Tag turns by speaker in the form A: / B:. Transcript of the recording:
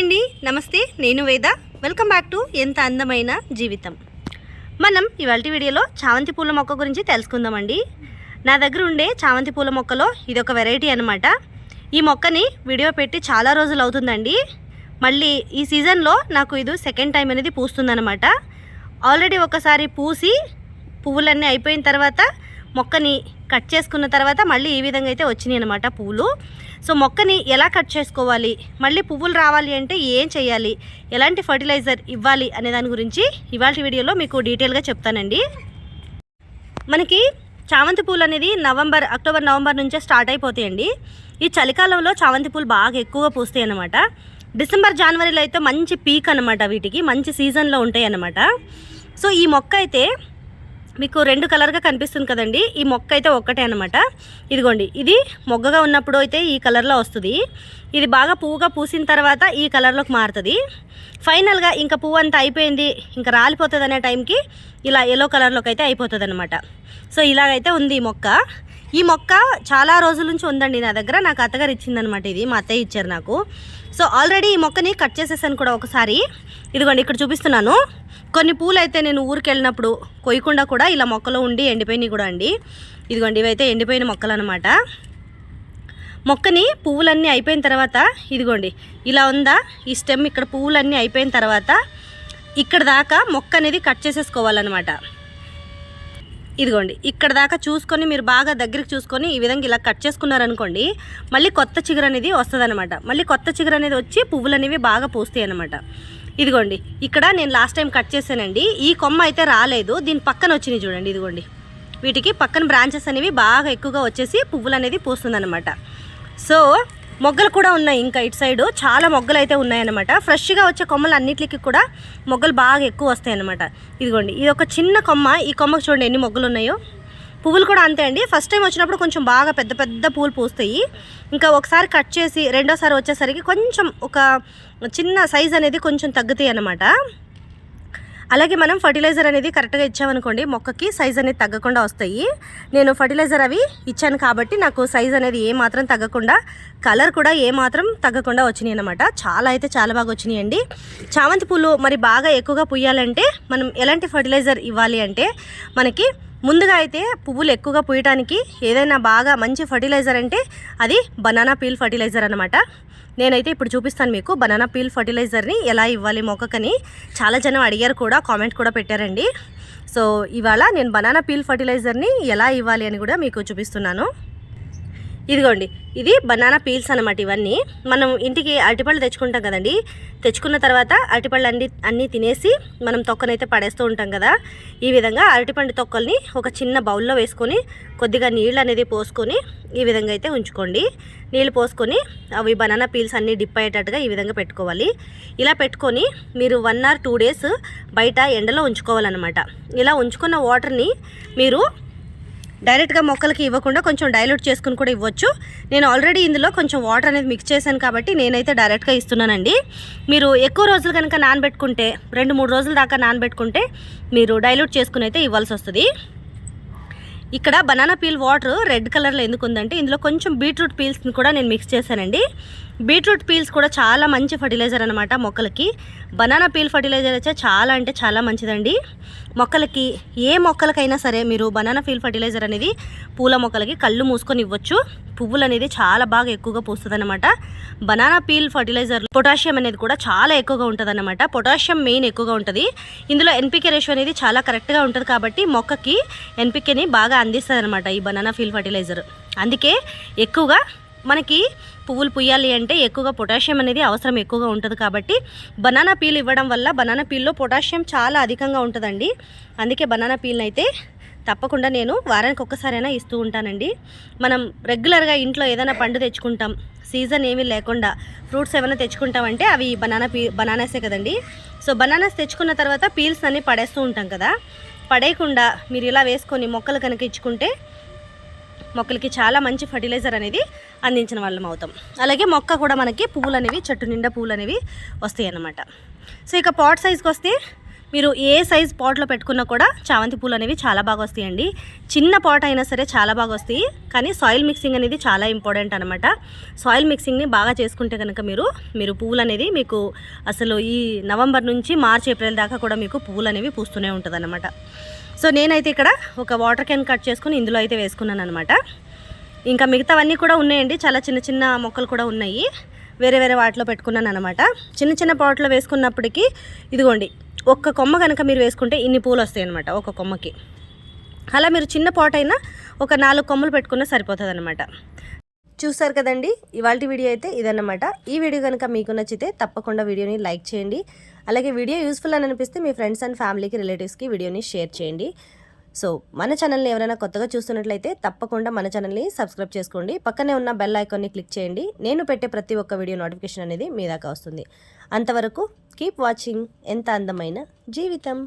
A: అండి నమస్తే నేను వేద వెల్కమ్ బ్యాక్ టు ఎంత అందమైన జీవితం మనం ఇవాళ వీడియోలో చామంతి పూల మొక్క గురించి తెలుసుకుందామండి నా దగ్గర ఉండే చామంతి పూల మొక్కలో ఇదొక వెరైటీ అనమాట ఈ మొక్కని వీడియో పెట్టి చాలా రోజులు అవుతుందండి మళ్ళీ ఈ సీజన్లో నాకు ఇది సెకండ్ టైం అనేది పూస్తుందనమాట ఆల్రెడీ ఒకసారి పూసి పువ్వులన్నీ అయిపోయిన తర్వాత మొక్కని కట్ చేసుకున్న తర్వాత మళ్ళీ ఈ విధంగా అయితే వచ్చినాయి అనమాట పువ్వులు సో మొక్కని ఎలా కట్ చేసుకోవాలి మళ్ళీ పువ్వులు రావాలి అంటే ఏం చేయాలి ఎలాంటి ఫర్టిలైజర్ ఇవ్వాలి అనే దాని గురించి ఇవాళ వీడియోలో మీకు డీటెయిల్గా చెప్తానండి మనకి చామంతి పూలు అనేది నవంబర్ అక్టోబర్ నవంబర్ నుంచే స్టార్ట్ అయిపోతాయండి ఈ చలికాలంలో చామంతి పూలు బాగా ఎక్కువగా పూస్తాయి అనమాట డిసెంబర్ జనవరిలో అయితే మంచి పీక్ అనమాట వీటికి మంచి సీజన్లో ఉంటాయి అనమాట సో ఈ మొక్క అయితే మీకు రెండు కలర్గా కనిపిస్తుంది కదండి ఈ మొక్క అయితే ఒక్కటే అనమాట ఇదిగోండి ఇది మొగ్గగా ఉన్నప్పుడు అయితే ఈ కలర్లో వస్తుంది ఇది బాగా పువ్వుగా పూసిన తర్వాత ఈ కలర్లోకి మారుతుంది ఫైనల్గా ఇంకా పువ్వు అంతా అయిపోయింది ఇంకా రాలిపోతుంది అనే టైంకి ఇలా ఎల్లో కలర్లోకి అయితే అయిపోతుంది అనమాట సో ఇలాగైతే ఉంది ఈ మొక్క ఈ మొక్క చాలా రోజుల నుంచి ఉందండి నా దగ్గర నాకు అత్తగారు ఇచ్చిందనమాట ఇది మా అత్తయ్య ఇచ్చారు నాకు సో ఆల్రెడీ ఈ మొక్కని కట్ చేసేసాను కూడా ఒకసారి ఇదిగోండి ఇక్కడ చూపిస్తున్నాను కొన్ని పూలు అయితే నేను ఊరికి వెళ్ళినప్పుడు కొయ్యకుండా కూడా ఇలా మొక్కలు ఉండి ఎండిపోయినాయి కూడా అండి ఇదిగోండి ఇవైతే ఎండిపోయిన మొక్కలు అనమాట మొక్కని పువ్వులన్నీ అయిపోయిన తర్వాత ఇదిగోండి ఇలా ఉందా ఈ స్టెమ్ ఇక్కడ పువ్వులన్నీ అయిపోయిన తర్వాత ఇక్కడ దాకా మొక్క అనేది కట్ చేసేసుకోవాలన్నమాట ఇదిగోండి ఇక్కడ దాకా చూసుకొని మీరు బాగా దగ్గరికి చూసుకొని ఈ విధంగా ఇలా కట్ చేసుకున్నారనుకోండి మళ్ళీ కొత్త చిగురు అనేది వస్తుందన్నమాట మళ్ళీ కొత్త చిగురు అనేది వచ్చి పువ్వులు అనేవి బాగా పూస్తాయి అనమాట ఇదిగోండి ఇక్కడ నేను లాస్ట్ టైం కట్ చేశానండి ఈ కొమ్మ అయితే రాలేదు దీని పక్కన వచ్చినాయి చూడండి ఇదిగోండి వీటికి పక్కన బ్రాంచెస్ అనేవి బాగా ఎక్కువగా వచ్చేసి పువ్వులు అనేది పూస్తుందన్నమాట సో మొగ్గలు కూడా ఉన్నాయి ఇంకా ఇటు సైడ్ చాలా మొగ్గలు అయితే ఉన్నాయన్నమాట ఫ్రెష్గా వచ్చే కొమ్మలు అన్నిటికి కూడా మొగ్గలు బాగా ఎక్కువ వస్తాయి అన్నమాట ఇదిగోండి ఇది ఒక చిన్న కొమ్మ ఈ కొమ్మకు చూడండి ఎన్ని మొగ్గలు ఉన్నాయో పువ్వులు కూడా అంతే అండి ఫస్ట్ టైం వచ్చినప్పుడు కొంచెం బాగా పెద్ద పెద్ద పువ్వులు పూస్తాయి ఇంకా ఒకసారి కట్ చేసి రెండోసారి వచ్చేసరికి కొంచెం ఒక చిన్న సైజ్ అనేది కొంచెం తగ్గుతాయి అన్నమాట అలాగే మనం ఫర్టిలైజర్ అనేది కరెక్ట్గా ఇచ్చామనుకోండి మొక్కకి సైజ్ అనేది తగ్గకుండా వస్తాయి నేను ఫర్టిలైజర్ అవి ఇచ్చాను కాబట్టి నాకు సైజ్ అనేది ఏ మాత్రం తగ్గకుండా కలర్ కూడా ఏ మాత్రం తగ్గకుండా వచ్చినాయి అనమాట చాలా అయితే చాలా బాగా వచ్చినాయండి చామంతి పూలు మరి బాగా ఎక్కువగా పుయ్యాలంటే మనం ఎలాంటి ఫర్టిలైజర్ ఇవ్వాలి అంటే మనకి ముందుగా అయితే పువ్వులు ఎక్కువగా పుయ్యటానికి ఏదైనా బాగా మంచి ఫర్టిలైజర్ అంటే అది బనానా పీల్ ఫర్టిలైజర్ అనమాట నేనైతే ఇప్పుడు చూపిస్తాను మీకు బనానా పీల్ ఫర్టిలైజర్ని ఎలా ఇవ్వాలి మొక్కకని చాలా జనం అడిగారు కూడా కామెంట్ కూడా పెట్టారండి సో ఇవాళ నేను బనానా పీల్ ఫర్టిలైజర్ని ఎలా ఇవ్వాలి అని కూడా మీకు చూపిస్తున్నాను ఇదిగోండి ఇది బనానా పీల్స్ అనమాట ఇవన్నీ మనం ఇంటికి అరటిపళ్ళు తెచ్చుకుంటాం కదండి తెచ్చుకున్న తర్వాత అరటిపళ్ళు అన్ని అన్నీ తినేసి మనం తొక్కనైతే పడేస్తూ ఉంటాం కదా ఈ విధంగా అరటిపండు తొక్కల్ని ఒక చిన్న బౌల్లో వేసుకొని కొద్దిగా నీళ్ళు అనేది పోసుకొని ఈ విధంగా అయితే ఉంచుకోండి నీళ్ళు పోసుకొని అవి బనానా పీల్స్ అన్నీ డిప్ అయ్యేటట్టుగా ఈ విధంగా పెట్టుకోవాలి ఇలా పెట్టుకొని మీరు వన్ ఆర్ టూ డేస్ బయట ఎండలో ఉంచుకోవాలన్నమాట ఇలా ఉంచుకున్న వాటర్ని మీరు డైరెక్ట్గా మొక్కలకి ఇవ్వకుండా కొంచెం డైల్యూట్ చేసుకుని కూడా ఇవ్వచ్చు నేను ఆల్రెడీ ఇందులో కొంచెం వాటర్ అనేది మిక్స్ చేశాను కాబట్టి నేనైతే డైరెక్ట్గా ఇస్తున్నానండి మీరు ఎక్కువ రోజులు కనుక నానబెట్టుకుంటే రెండు మూడు రోజుల దాకా నానబెట్టుకుంటే మీరు డైల్యూట్ చేసుకుని అయితే ఇవ్వాల్సి వస్తుంది ఇక్కడ బనానా పీల్ వాటర్ రెడ్ కలర్లో ఎందుకు ఉందంటే ఇందులో కొంచెం బీట్రూట్ పీల్స్ని కూడా నేను మిక్స్ చేశానండి బీట్రూట్ పీల్స్ కూడా చాలా మంచి ఫర్టిలైజర్ అనమాట మొక్కలకి బనానా పీల్ ఫర్టిలైజర్ అయితే చాలా అంటే చాలా మంచిదండి మొక్కలకి ఏ మొక్కలకైనా సరే మీరు బనానా పీల్ ఫర్టిలైజర్ అనేది పూల మొక్కలకి కళ్ళు మూసుకొని ఇవ్వచ్చు పువ్వులు అనేది చాలా బాగా ఎక్కువగా పూస్తుంది అనమాట బనానా పీల్ ఫర్టిలైజర్ పొటాషియం అనేది కూడా చాలా ఎక్కువగా ఉంటుంది అనమాట పొటాషియం మెయిన్ ఎక్కువగా ఉంటుంది ఇందులో ఎన్పికే రేషియో అనేది చాలా కరెక్ట్గా ఉంటుంది కాబట్టి మొక్కకి ఎన్పికేని బాగా అందిస్తుంది అనమాట ఈ బనానా పీల్ ఫర్టిలైజర్ అందుకే ఎక్కువగా మనకి పువ్వులు పుయ్యాలి అంటే ఎక్కువగా పొటాషియం అనేది అవసరం ఎక్కువగా ఉంటుంది కాబట్టి బనానా పీల్ ఇవ్వడం వల్ల బనానా పీల్లో పొటాషియం చాలా అధికంగా ఉంటుందండి అందుకే బనానా పీల్ని అయితే తప్పకుండా నేను వారానికి ఒక్కసారైనా ఇస్తూ ఉంటానండి మనం రెగ్యులర్గా ఇంట్లో ఏదైనా పండు తెచ్చుకుంటాం సీజన్ ఏమీ లేకుండా ఫ్రూట్స్ ఏమైనా తెచ్చుకుంటామంటే అవి బనానా పీ బనానాసే కదండి సో బనానాస్ తెచ్చుకున్న తర్వాత పీల్స్ అన్నీ పడేస్తూ ఉంటాం కదా పడేయకుండా మీరు ఇలా వేసుకొని మొక్కలు కనుక ఇచ్చుకుంటే మొక్కలకి చాలా మంచి ఫర్టిలైజర్ అనేది అందించిన వాళ్ళం అవుతాం అలాగే మొక్క కూడా మనకి పువ్వులు అనేవి చెట్టు నిండా పువ్వులు అనేవి వస్తాయి అన్నమాట సో ఇక పాట్ సైజ్కి వస్తే మీరు ఏ సైజ్ పాట్లో పెట్టుకున్నా కూడా చామంతి పూలు అనేవి చాలా బాగా వస్తాయండి చిన్న పాట్ అయినా సరే చాలా బాగా వస్తాయి కానీ సాయిల్ మిక్సింగ్ అనేది చాలా ఇంపార్టెంట్ అనమాట సాయిల్ మిక్సింగ్ని బాగా చేసుకుంటే కనుక మీరు మీరు పువ్వులు అనేది మీకు అసలు ఈ నవంబర్ నుంచి మార్చ్ ఏప్రిల్ దాకా కూడా మీకు పువ్వులు అనేవి పూస్తూనే ఉంటుంది సో నేనైతే ఇక్కడ ఒక వాటర్ క్యాన్ కట్ చేసుకుని ఇందులో అయితే వేసుకున్నాను అనమాట ఇంకా మిగతావన్నీ కూడా ఉన్నాయండి చాలా చిన్న చిన్న మొక్కలు కూడా ఉన్నాయి వేరే వేరే వాటిలో పెట్టుకున్నాను అనమాట చిన్న చిన్న పాట్లో వేసుకున్నప్పటికీ ఇదిగోండి ఒక్క కొమ్మ కనుక మీరు వేసుకుంటే ఇన్ని పూలు వస్తాయి అనమాట ఒక కొమ్మకి అలా మీరు చిన్న పాట్ అయినా ఒక నాలుగు కొమ్మలు పెట్టుకున్నా సరిపోతుంది అనమాట చూస్తారు కదండి ఇవాళ వీడియో అయితే ఇదన్నమాట ఈ వీడియో కనుక మీకు నచ్చితే తప్పకుండా వీడియోని లైక్ చేయండి అలాగే వీడియో యూస్ఫుల్ అని అనిపిస్తే మీ ఫ్రెండ్స్ అండ్ ఫ్యామిలీకి రిలేటివ్స్కి వీడియోని షేర్ చేయండి సో మన ఛానల్ని ఎవరైనా కొత్తగా చూస్తున్నట్లయితే తప్పకుండా మన ఛానల్ని సబ్స్క్రైబ్ చేసుకోండి పక్కనే ఉన్న బెల్ ఐకాన్ని క్లిక్ చేయండి నేను పెట్టే ప్రతి ఒక్క వీడియో నోటిఫికేషన్ అనేది మీ దాకా వస్తుంది అంతవరకు కీప్ వాచింగ్ ఎంత అందమైన జీవితం